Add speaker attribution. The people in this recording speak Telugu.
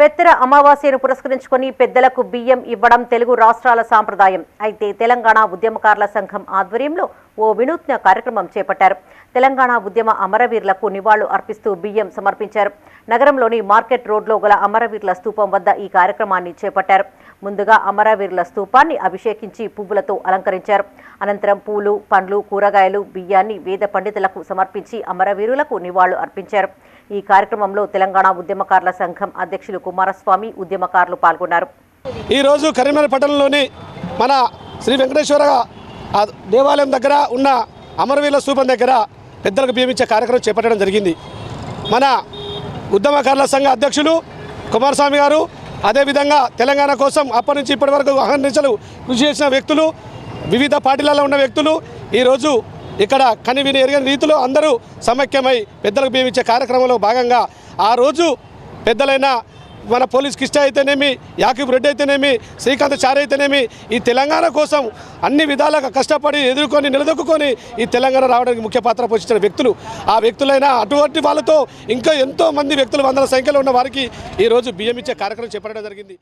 Speaker 1: పెత్తర అమావాస్యను పురస్కరించుకొని పెద్దలకు బియ్యం ఇవ్వడం తెలుగు రాష్ట్రాల సాంప్రదాయం. అయితే తెలంగాణ ఉద్యమకారుల సంఘం ఆధ్వర్యంలో ఓ వినూత్న కార్యక్రమం చేపట్టారు. తెలంగాణ ఉద్యమ అమరవీరులకు నివాళులు అర్పిస్తూ బియ్యం సమర్పించారు. నగరంలోని మార్కెట్ రోడ్లో గల అమరవీరుల స్తూపం వద్ద ఈ కార్యక్రమాన్ని చేపట్టారు. ముందుగా అమరవీరుల స్తూపాన్ని అభిషేకించి పువ్వులతో అలంకరించారు. అనంతరం పూలు పండ్లు కూరగాయలు బియ్యాన్ని వేద పండితులకు సమర్పించి అమరవీరులకు నివాళులు అర్పించారు. ఈ కార్యక్రమంలో తెలంగాణ ఉద్యమకారుల సంఘం అధ్యక్షులు కుమారస్వామి ఉద్యమకారులు పాల్గొన్నారు.
Speaker 2: ఈరోజు కరీంనగర్ పట్టణంలోని మన శ్రీ వెంకటేశ్వర దేవాలయం దగ్గర ఉన్న అమరవీరుల స్థూపం దగ్గర పెద్దలకు బియ్యమిచ్చే కార్యక్రమం చేపట్టడం జరిగింది. మన ఉద్యమకారుల సంఘ అధ్యక్షులు కుమారస్వామి గారు అదేవిధంగా తెలంగాణ కోసం అప్పటి నుంచి ఇప్పటి వరకు అహర్నిశలు కృషి చేసిన వ్యక్తులు వివిధ పార్టీలలో ఉన్న వ్యక్తులు ఈరోజు ఇక్కడ కని విని ఎరగని రీతిలో అందరూ సమైక్యమై పెద్దలకు బియ్యమిచ్చే కార్యక్రమంలో భాగంగా ఆ రోజు పెద్దలైన మన పోలీస్ కిష్ట అయితేనేమి యాకిబ్ రెడ్డి అయితేనేమి శ్రీకాంత్ చారి అయితేనేమి ఈ తెలంగాణ కోసం అన్ని విధాలుగా కష్టపడి ఎదుర్కొని నిలదొక్కుని ఈ తెలంగాణ రావడానికి ముఖ్య పాత్ర పోషించిన వ్యక్తులు. ఆ వ్యక్తులైన అటువంటి వాళ్ళతో ఇంకా ఎంతో మంది వ్యక్తులు వందల సంఖ్యలో ఉన్న వారికి ఈరోజు బియ్యం ఇచ్చే కార్యక్రమం చేపట్టడం జరిగింది.